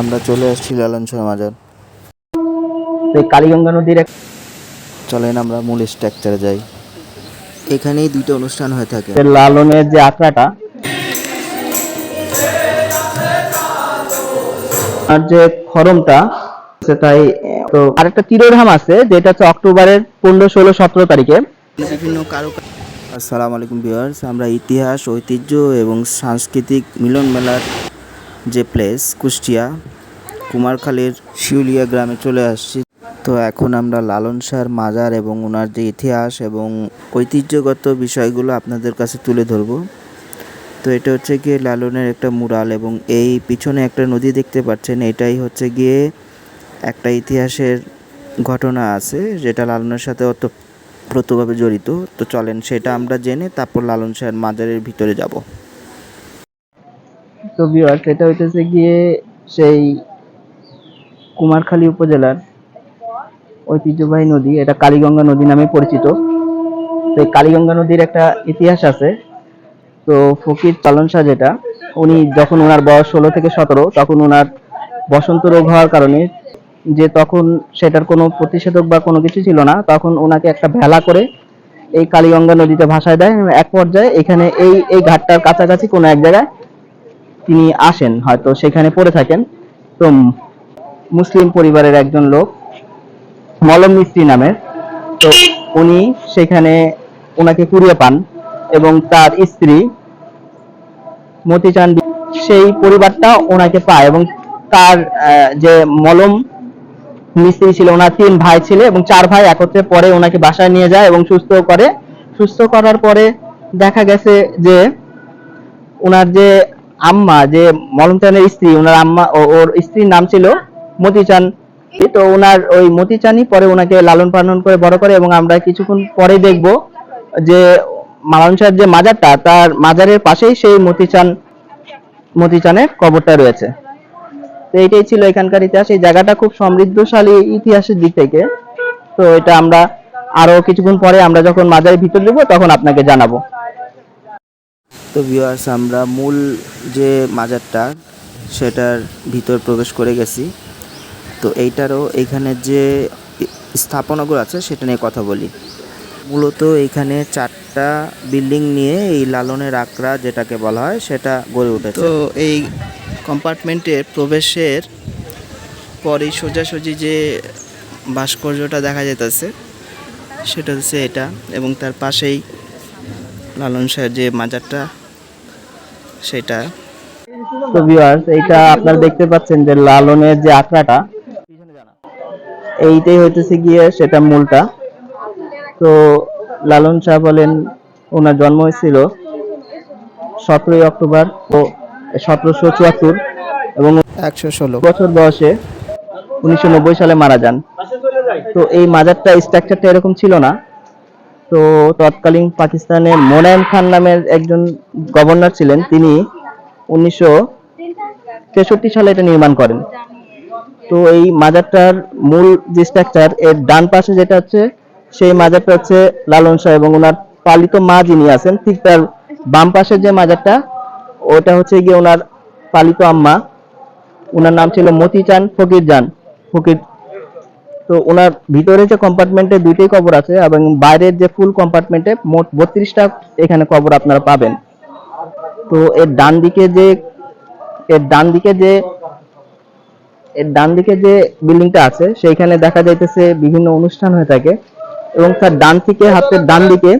আমরা চলে আসছি লালন শাহ মাজার। এই কালীগঙ্গা নদীর এক চলেন আমরা মূল স্ট্রাকচারে যাই। এখানেই দুইটা অনুষ্ঠান হয়ে থাকে। লালনের যে আখড়াটা আর যে খরমটা সেটাই তো আরেকটা তিরোধাম আছে যেটা হচ্ছে অক্টোবরের পনেরো ষোলো সতেরো তারিখে। বিভিন্ন কারু আসসালামু আলাইকুম ভিউয়ার্স আমরা ইতিহাস ঐতিহ্য এবং সাংস্কৃতিক মিলন মেলার যে প্লেস কুষ্টিয়া, কুমারখালীর শিউলিয়া গ্রামে চলে আসছি। তো এখন আমরা লালন শাহর মাজার এবং ওনার যে ইতিহাস এবং ঐতিহ্যগত বিষয়গুলো আপনাদের কাছে তুলে ধরবো। তো এটা হচ্ছে গিয়ে লালনের একটা মুরাল এবং এই পিছনে একটা নদী দেখতে পাচ্ছেন, এটাই হচ্ছে গিয়ে একটা ইতিহাসের ঘটনা আছে, যেটা লালনের সাথে ওতপ্রোতভাবে জড়িত। তো চলেন সেটা আমরা জেনে তারপর লালন শাহের মাজারের ভিতরে যাব। তো ভিউয়ার সেটা হইতেছে গিয়ে সেই কুমারখালী উপজেলার ঐতিহ্যবাহী নদী, এটা কালীগঙ্গা নদী নামে পরিচিত। তো কালীগঙ্গা নদীর একটা ইতিহাস আছে। তো ফকির চালন শাহ যেটা, উনি যখন ওনার বয়স ষোলো থেকে সতেরো, তখন ওনার বসন্ত রোগ হওয়ার কারণে যে তখন সেটার কোনো প্রতিষেধক বা কোনো কিছু ছিল না, তখন ওনাকে একটা ভেলা করে এই কালীগঙ্গা নদীতে ভাসায় দেয়। এক পর্যায়ে এখানে এই এই ঘাটটার কাছাকাছি কোনো এক জায়গায় তিনি আসেন, হয়তো সেখানে পড়ে থাকেন। তো মুসলিম পরিবারের একজন লোক, মলম মিস্ত্রি নামের। তো উনি সেখানে ওনাকে কুড়িয়ে পান এবং তার স্ত্রী মতিচান সেই পরিবারটা ওনাকে পায় এবং তার যে মলম মিস্ত্রি ছিল, ওনার তিন ভাই ছিল এবং চার ভাই একত্রে পরে ওনাকে বাসায় নিয়ে যায় এবং সুস্থ করে। সুস্থ করার পরে দেখা গেছে যে ওনার যে আম্মা, যে মলমচানের স্ত্রী ওনার আম্মা ওর স্ত্রীর নাম ছিল মতিচান। তো ওনার ওই মতিচানই পরে ওনাকে লালন পালন করে বড় করে এবং আমরা কিছুক্ষণ পরে দেখব যে মালান সাহেব যে মাজারটা, তার মাজারের পাশেই সেই মতিচান, মতিচানের কবরটা রয়েছে। তো এইটাই ছিল এখানকার ইতিহাস। এই জায়গাটা খুব সমৃদ্ধশালী ইতিহাসের দিক থেকে। তো এটা আমরা আরও কিছুক্ষণ পরে আমরা যখন মাজারের ভিতর দেবো তখন আপনাকে জানাব। তো ভিউয়ার্স আমরা মূল যে মাজারটা, সেটার ভিতর প্রবেশ করে গেছি। তো এইটারও এখানে যে স্থাপনাগুলো আছে, সেটা নিয়ে কথা বলি। মূলত এখানে চারটা বিল্ডিং নিয়ে এই লালনের আকড়া যেটাকে বলা হয়, সেটা গড়ে উঠেছে। তো এই কম্পার্টমেন্টের প্রবেশের পরেই সোজাসুজি যে ভাস্কর্যটা দেখা যেতেছে সেটা হচ্ছে এটা এবং তার পাশেই লালন শাহের যে মাজারটা সেটা। তো ভিউয়ার্স এইটা আপনারা দেখতে পাচ্ছেন যে লালনের যে আখড়াটা এইটাই হইতেছে গিয়ে সেটা মূলটা। তো লালন শাহ বলেন ওনার জন্ম হয়েছিল সতেরোই অক্টোবর ও সতেরোশো চুয়াত্তর এবং একশো ষোলো। বছর বয়সে উনিশশো নব্বই সালে মারা যান। তো এই মাজারটা স্ট্রাকচারটা এরকম ছিল না। তো তৎকালীন পাকিস্তানের মোনায়েম খান নামের একজন গভর্নর ছিলেন। তিনি উনিশশো তেষট্টি সালে এটা নির্মাণ করেন। তো এই মাজারটার মূল যে স্ট্রাকচার এর ডান পাশে যেটা হচ্ছে, সেই মাজারটা হচ্ছে লালন শাহ এবং ওনার পালিত মা যিনি আছেন, ঠিক তার বাম পাশের যে মাজারটা, ওটা হচ্ছে গিয়ে ওনার পালিত আম্মা। ওনার নাম ছিল মতিচান ফকির জান। ফকির তো ওনার ভিতরে যে কম্পার্টমেন্টে দুইটাই কবর আছে এবং বাইরের যে ফুল কম্পার্টমেন্টে মোট বত্রিশটা এখানে কবর আপনারা পাবেন। তো এর ডান দিকে যে, এর ডান দিকে যে, এর ডান দিকে যে বিল্ডিংটা আছে, সেইখানে দেখা যাইতেছে বিভিন্ন অনুষ্ঠান হয়ে থাকে এবং তার ডান থেকে হাতের ডান দিকে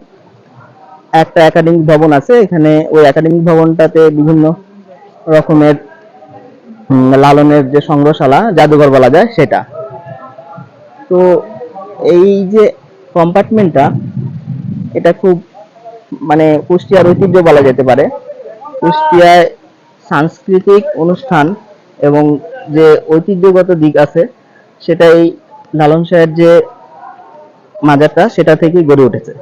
একটা একাডেমিক ভবন আছে। এখানে ওই একাডেমিক ভবনটাতে বিভিন্ন রকমের লালনের যে সংগ্রহশালা, জাদুঘর বলা যায়, সেটা। তো এই যে কম্পার্টমেন্টটা এটা খুব মানে কুষ্টিয়ার ঐতিহ্য বলা যেতে পারে। কুষ্টিয়ায় সাংস্কৃতিক অনুষ্ঠান এবং যে ঐতিহ্যগত দিক আছে সেটা এই লালন শাহের যে মাজারটা, সেটা থেকেই গড়ে উঠেছে।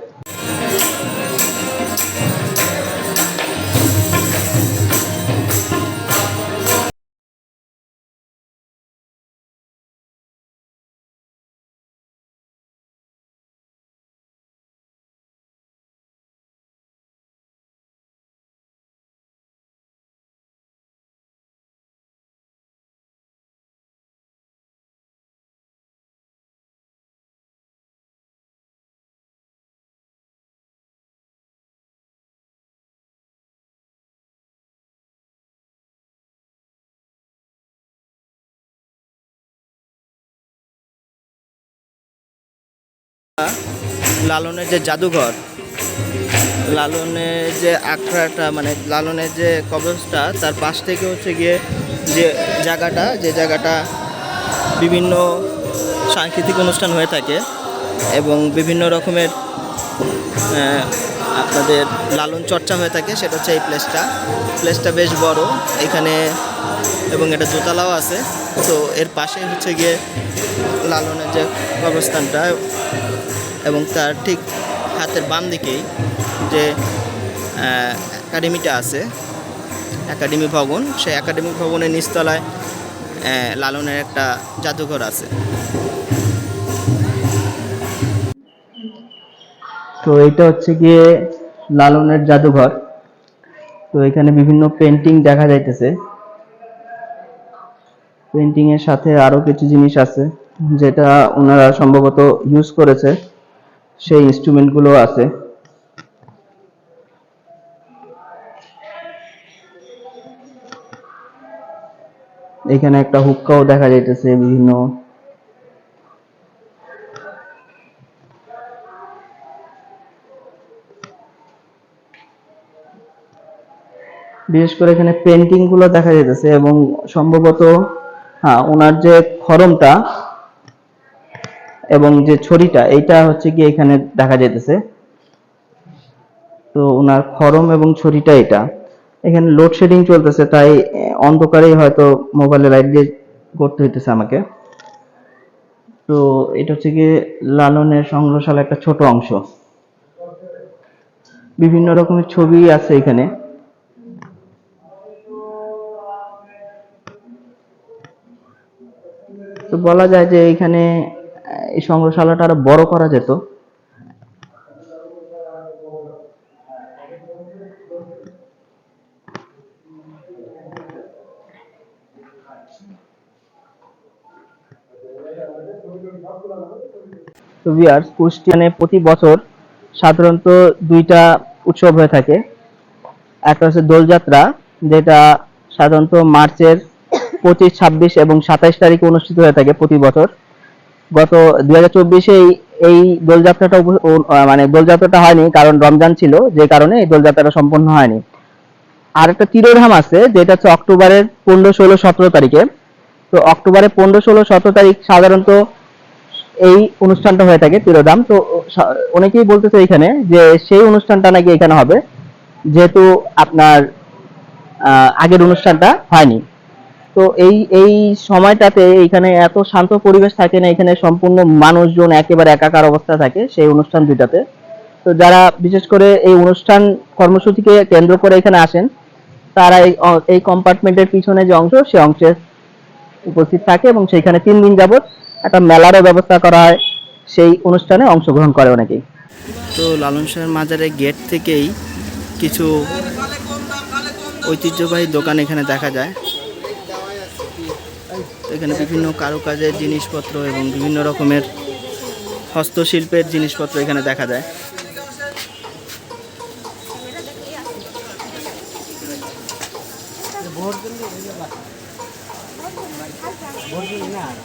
লালনের যে জাদুঘর, লালনের যে আখড়াটা মানে লালনের যে কবরটা, তার পাশ থেকে হচ্ছে গিয়ে যে জায়গাটা যে জায়গাটা বিভিন্ন সাংস্কৃতিক অনুষ্ঠান হয়ে থাকে এবং বিভিন্ন রকমের আপনাদের লালন চর্চা হয়ে থাকে, সেটা হচ্ছে এই প্লেসটা প্লেসটা বেশ বড়, এখানে এবং এটা দোতলাও আছে। তো এর পাশে হচ্ছে গিয়ে লালনের যে কবরস্থানটা এবং তার ঠিক হাতের বাম দিকেই যে একাডেমিটা আছে, একাডেমি ভবন, সেই একাডেমি ভবনের নিচতলায় লালনের একটা জাদুঘর আছে। তো এটা হচ্ছে গিয়ে লালনের জাদুঘর। তো এখানে বিভিন্ন পেন্টিং দেখা যাইতেছে। পেন্টিং এর সাথে আরও কিছু জিনিস আছে, যেটা ওনারা সম্ভবত ইউজ করেছে। সেই ইনস্ট্রুমেন্টগুলো আছে। এখানে একটা হুক্কাও দেখা যাইতেছে বিভিন্ন। বিশেষ করে এখানে পেন্টিংগুলো দেখা যাইতেছে এবং সম্ভবত হ্যাঁ ওনার যে খরমটা এবং যে ছড়িটা, এইটা হচ্ছে কি এখানে দেখা যাইতেছে। তো ওনার খরম এবং ছড়িটা এটা এখানে লোডশেডিং চলতেছে, তাই অন্ধকারেই হয়তো মোবাইলে লাইট দিয়ে করতে হইতেছে আমাকে। তো এটা হচ্ছে কি লালনের সংগ্রহশালা একটা ছোট অংশ। বিভিন্ন রকমের ছবি আছে এখানে। তো বলা যায় যে এখানে এই সংগ্রহশালাটা আরও বড় করা যেত। কুষ্টিয়ানে প্রতি বছর সাধারণত দুইটা উৎসব হয়ে থাকে। একটা হচ্ছে দোলযাত্রা, যেটা সাধারণত মার্চের পঁচিশ, ছাব্বিশ এবং সাতাইশ তারিখে অনুষ্ঠিত হয়ে থাকে প্রতি বছর। গত দুই হাজার চব্বিশে এই দোলযাত্রাটা মানে দোলযাত্রাটা হয়নি, কারণ রমজান ছিল, যে কারণে এই দোলযাত্রাটা সম্পন্ন হয়নি। আর একটা তিরোধাম আছে, যেটা হচ্ছে অক্টোবরের পনেরো, ষোলো, সতেরো তারিখে। তো অক্টোবরের পনেরো, ষোলো, সতেরো তারিখ সাধারণত এই অনুষ্ঠানটা হয়ে থাকে, তিরোধাম। তো অনেকেই বলতেছে এখানে যে সেই অনুষ্ঠানটা নাকি এখানে হবে, যেহেতু আপনার আগের অনুষ্ঠানটা হয়নি। তো এই এই সময়টাতে এখানে এত শান্ত পরিবেশ থাকে না, এখানে সম্পূর্ণ মানুষজন একেবারে একাকার অবস্থা থাকে সেই অনুষ্ঠান দুইটাতে। তো যারা বিশেষ করে এই অনুষ্ঠান কর্মসূচিকে কেন্দ্র করে এখানে আসেন, তারা এই এই কম্পার্টমেন্টের পিছনে যে অংশ সেই অংশে উপস্থিত থাকে এবং সেখানে তিন দিন যাবত একটা মেলারও ব্যবস্থা করা হয়, সেই অনুষ্ঠানে অংশগ্রহণ করে অনেকেই। তো লালন শাহের মাজারের গেট থেকেই কিছু ঐতিহ্যবাহী দোকান এখানে দেখা যায়। এখানে বিভিন্ন কারুকাজের জিনিসপত্র এবং বিভিন্ন রকমের হস্তশিল্পের জিনিসপত্র এখানে দেখা যায়।